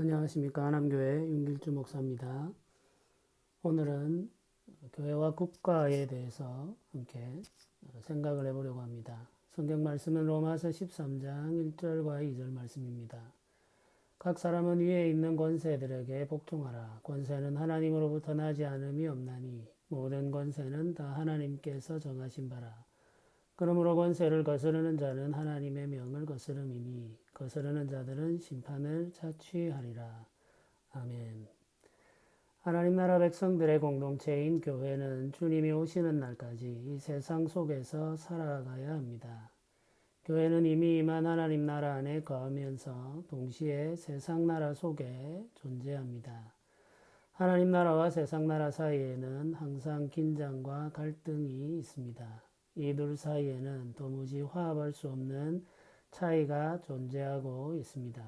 안녕하십니까. 하남교회 윤길주 목사입니다. 오늘은 교회와 국가에 대해서 함께 생각을 해보려고 합니다. 성경 말씀은 로마서 13장 1절과 2절 말씀입니다. 각 사람은 위에 있는 권세들에게 복종하라. 권세는 하나님으로부터 나지 않음이 없나니 모든 권세는 다 하나님께서 정하신 바라. 그러므로 권세를 거스르는 자는 하나님의 명을 거스름이니 거스르는 자들은 심판을 자취하리라. 아멘. 하나님 나라 백성들의 공동체인 교회는 주님이 오시는 날까지 이 세상 속에서 살아가야 합니다. 교회는 이미 임한 하나님 나라 안에 거하면서 동시에 세상 나라 속에 존재합니다. 하나님 나라와 세상 나라 사이에는 항상 긴장과 갈등이 있습니다. 이 둘 사이에는 도무지 화합할 수 없는 차이가 존재하고 있습니다.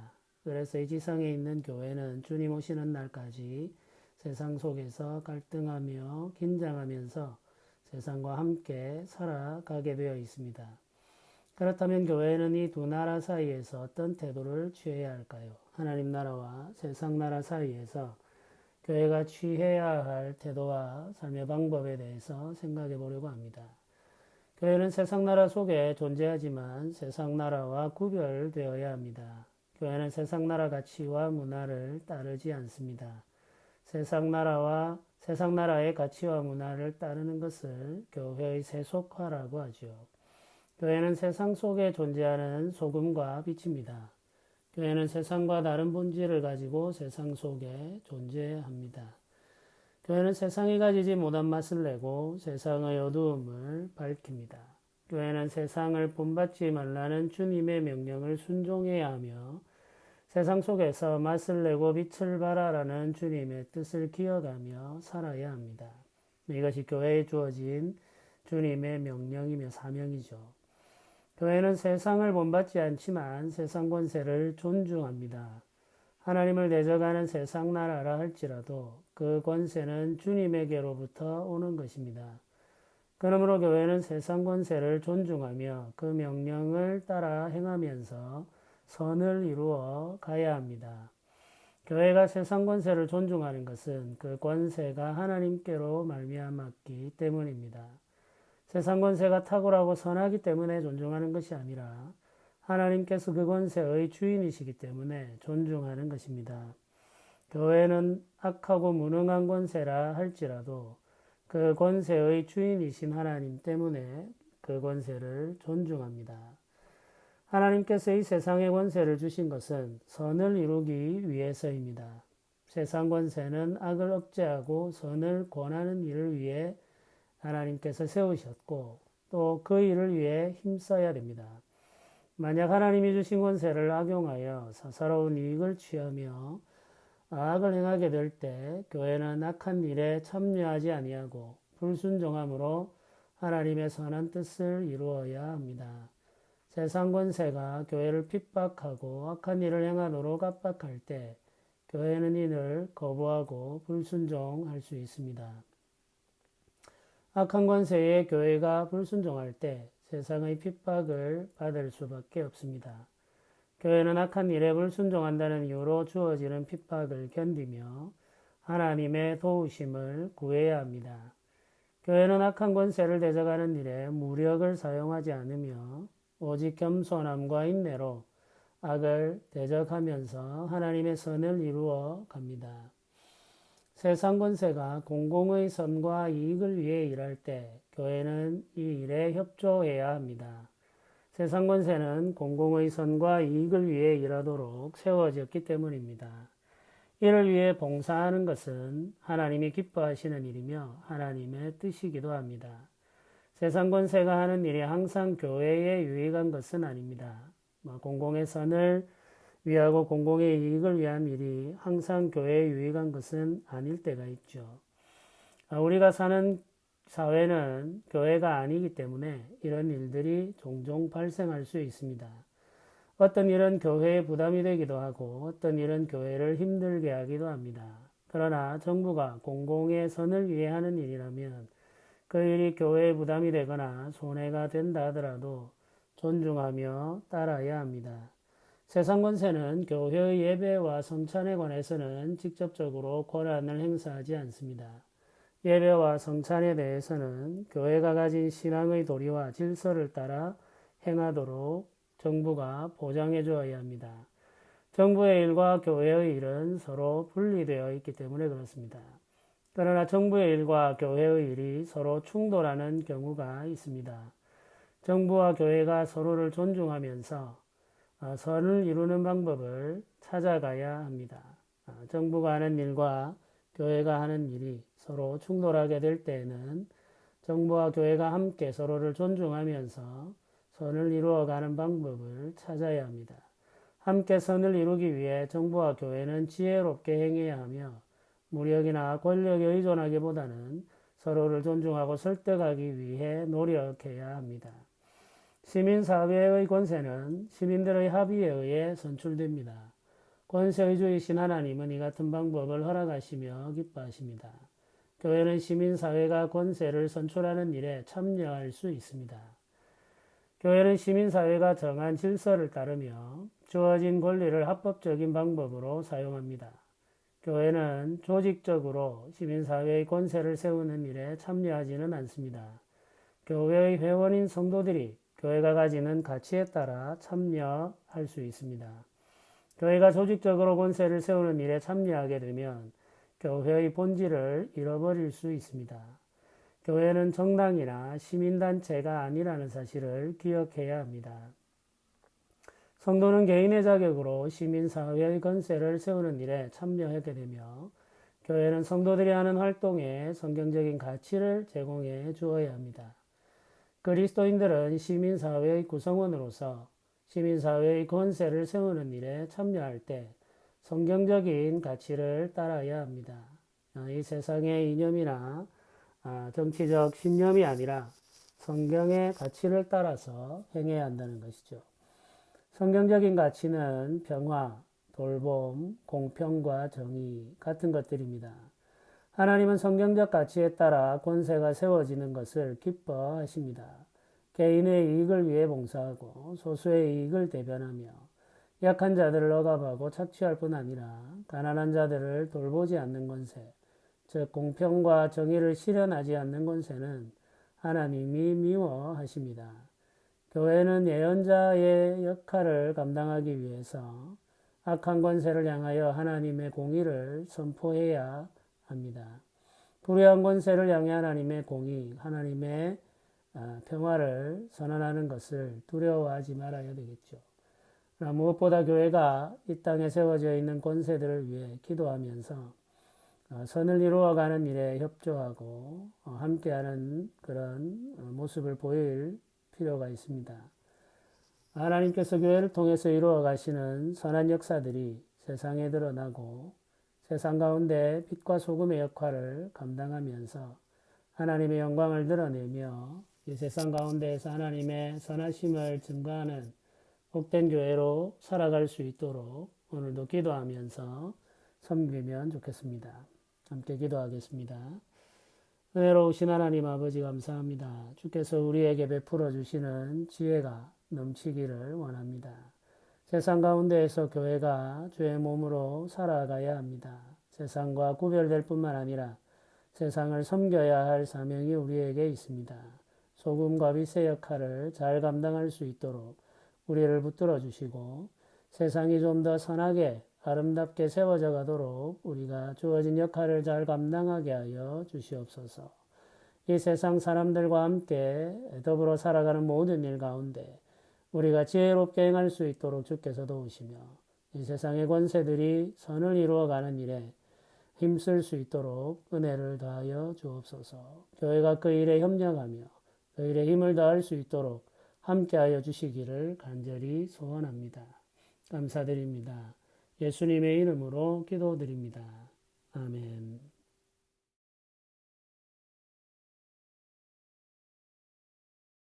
그래서 이 지상에 있는 교회는 주님 오시는 날까지 세상 속에서 갈등하며 긴장하면서 세상과 함께 살아가게 되어 있습니다. 그렇다면 교회는 이 두 나라 사이에서 어떤 태도를 취해야 할까요? 하나님 나라와 세상 나라 사이에서 교회가 취해야 할 태도와 삶의 방법에 대해서 생각해 보려고 합니다. 교회는 세상 나라 속에 존재하지만 세상 나라와 구별되어야 합니다. 교회는 세상 나라 가치와 문화를 따르지 않습니다. 세상 나라와 세상 나라의 가치와 문화를 따르는 것을 교회의 세속화라고 하죠. 교회는 세상 속에 존재하는 소금과 빛입니다. 교회는 세상과 다른 본질을 가지고 세상 속에 존재합니다. 교회는 세상이 가지지 못한 맛을 내고 세상의 어두움을 밝힙니다. 교회는 세상을 본받지 말라는 주님의 명령을 순종해야 하며 세상 속에서 맛을 내고 빛을 발하라는 주님의 뜻을 기억하며 살아야 합니다. 이것이 교회에 주어진 주님의 명령이며 사명이죠. 교회는 세상을 본받지 않지만 세상 권세를 존중합니다. 하나님을 대적하는 세상 나라라 할지라도 그 권세는 주님에게로부터 오는 것입니다. 그러므로 교회는 세상 권세를 존중하며 그 명령을 따라 행하면서 선을 이루어 가야 합니다. 교회가 세상 권세를 존중하는 것은 그 권세가 하나님께로 말미암았기 때문입니다. 세상 권세가 탁월하고 선하기 때문에 존중하는 것이 아니라 하나님께서 그 권세의 주인이시기 때문에 존중하는 것입니다. 교회는 악하고 무능한 권세라 할지라도 그 권세의 주인이신 하나님 때문에 그 권세를 존중합니다. 하나님께서 이 세상의 권세를 주신 것은 선을 이루기 위해서입니다. 세상 권세는 악을 억제하고 선을 권하는 일을 위해 하나님께서 세우셨고 또 그 일을 위해 힘써야 됩니다. 만약 하나님이 주신 권세를 악용하여 사사로운 이익을 취하며 악을 행하게 될 때 교회는 악한 일에 참여하지 아니하고 불순종함으로 하나님의 선한 뜻을 이루어야 합니다. 세상 권세가 교회를 핍박하고 악한 일을 행하도록 압박할 때 교회는 이를 거부하고 불순종할 수 있습니다. 악한 권세에 교회가 불순종할 때 세상의 핍박을 받을 수밖에 없습니다. 교회는 악한 일에 불순종한다는 이유로 주어지는 핍박을 견디며 하나님의 도우심을 구해야 합니다. 교회는 악한 권세를 대적하는 일에 무력을 사용하지 않으며 오직 겸손함과 인내로 악을 대적하면서 하나님의 선을 이루어 갑니다. 세상 권세가 공공의 선과 이익을 위해 일할 때 교회는 이 일에 협조해야 합니다. 세상 권세는 공공의 선과 이익을 위해 일하도록 세워졌기 때문입니다. 이를 위해 봉사하는 것은 하나님이 기뻐하시는 일이며 하나님의 뜻이기도 합니다. 세상 권세가 하는 일이 항상 교회에 유익한 것은 아닙니다. 뭐 공공의 선을 위하고 공공의 이익을 위한 일이 항상 교회에 유익한 것은 아닐 때가 있죠. 아, 우리가 사는 사회는 교회가 아니기 때문에 이런 일들이 종종 발생할 수 있습니다. 어떤 일은 교회에 부담이 되기도 하고 어떤 일은 교회를 힘들게 하기도 합니다. 그러나 정부가 공공의 선을 위해 하는 일이라면 그 일이 교회에 부담이 되거나 손해가 된다 하더라도 존중하며 따라야 합니다. 세상 권세는 교회의 예배와 성찬에 관해서는 직접적으로 권한을 행사하지 않습니다. 예배와 성찬에 대해서는 교회가 가진 신앙의 도리와 질서를 따라 행하도록 정부가 보장해 주어야 합니다. 정부의 일과 교회의 일은 서로 분리되어 있기 때문에 그렇습니다. 그러나 정부의 일과 교회의 일이 서로 충돌하는 경우가 있습니다. 정부와 교회가 서로를 존중하면서 어, 선을 이루는 방법을 찾아가야 합니다. 어, 정부가 하는 일과 교회가 하는 일이 서로 충돌하게 될 때에는 정부와 교회가 함께 서로를 존중하면서 선을 이루어가는 방법을 찾아야 합니다. 함께 선을 이루기 위해 정부와 교회는 지혜롭게 행해야 하며 무력이나 권력에 의존하기보다는 서로를 존중하고 설득하기 위해 노력해야 합니다. 시민사회의 권세는 시민들의 합의에 의해 선출됩니다. 권세의주이신 하나님은 이 같은 방법을 허락하시며 기뻐하십니다. 교회는 시민사회가 권세를 선출하는 일에 참여할 수 있습니다. 교회는 시민사회가 정한 질서를 따르며 주어진 권리를 합법적인 방법으로 사용합니다. 교회는 조직적으로 시민사회의 권세를 세우는 일에 참여하지는 않습니다. 교회의 회원인 성도들이 교회가 가지는 가치에 따라 참여할 수 있습니다. 교회가 조직적으로 권세를 세우는 일에 참여하게 되면 교회의 본질을 잃어버릴 수 있습니다. 교회는 정당이나 시민단체가 아니라는 사실을 기억해야 합니다. 성도는 개인의 자격으로 시민사회의 건세를 세우는 일에 참여하게 되며 교회는 성도들이 하는 활동에 성경적인 가치를 제공해 주어야 합니다. 그리스도인들은 시민사회의 구성원으로서 시민사회의 건세를 세우는 일에 참여할 때 성경적인 가치를 따라야 합니다. 이 세상의 이념이나 아, 정치적 신념이 아니라 성경의 가치를 따라서 행해야 한다는 것이죠. 성경적인 가치는 평화, 돌봄, 공평과 정의 같은 것들입니다. 하나님은 성경적 가치에 따라 권세가 세워지는 것을 기뻐하십니다. 개인의 이익을 위해 봉사하고 소수의 이익을 대변하며 약한 자들을 억압하고 착취할 뿐 아니라 가난한 자들을 돌보지 않는 권세, 즉 공평과 정의를 실현하지 않는 권세는 하나님이 미워하십니다. 교회는 예언자의 역할을 감당하기 위해서 악한 권세를 향하여 하나님의 공의를 선포해야 합니다. 불의한 권세를 향해 하나님의 공의, 하나님의 아, 평화를 선언하는 것을 두려워하지 말아야 되겠죠. 무엇보다 교회가 이 땅에 세워져 있는 권세들을 위해 기도하면서 어, 선을 이루어가는 일에 협조하고 어, 함께하는 그런 어, 모습을 보일 필요가 있습니다. 하나님께서 교회를 통해서 이루어 가시는 선한 역사들이 세상에 드러나고 세상 가운데 빛과 소금의 역할을 감당하면서 하나님의 영광을 드러내며 이 세상 가운데에서 하나님의 선하심을 증거하는 복된 교회로 살아갈 수 있도록 오늘도 기도하면서 섬기면 좋겠습니다. 함께 기도하겠습니다. 은혜로우신 하나님 아버지 감사합니다. 주께서 우리에게 베풀어 주시는 지혜가 넘치기를 원합니다. 세상 가운데에서 교회가 주의 몸으로 살아가야 합니다. 세상과 구별될 뿐만 아니라 세상을 섬겨야 할 사명이 우리에게 있습니다. 소금과 빛의 역할을 잘 감당할 수 있도록 우리를 붙들어 주시고 세상이 좀 더 선하게 아름답게 세워져 가도록 우리가 주어진 역할을 잘 감당하게 하여 주시옵소서. 이 세상 사람들과 함께 더불어 살아가는 모든 일 가운데 우리가 지혜롭게 행할 수 있도록 주께서 도우시며 이 세상의 권세들이 선을 이루어가는 일에 힘쓸 수 있도록 은혜를 더하여 주옵소서. 교회가 그 일에 협력하며 그 일에 힘을 더할 수 있도록 함께하여 주시기를 간절히 소원합니다. 감사드립니다. 예수님의 이름으로 기도드립니다. 아멘.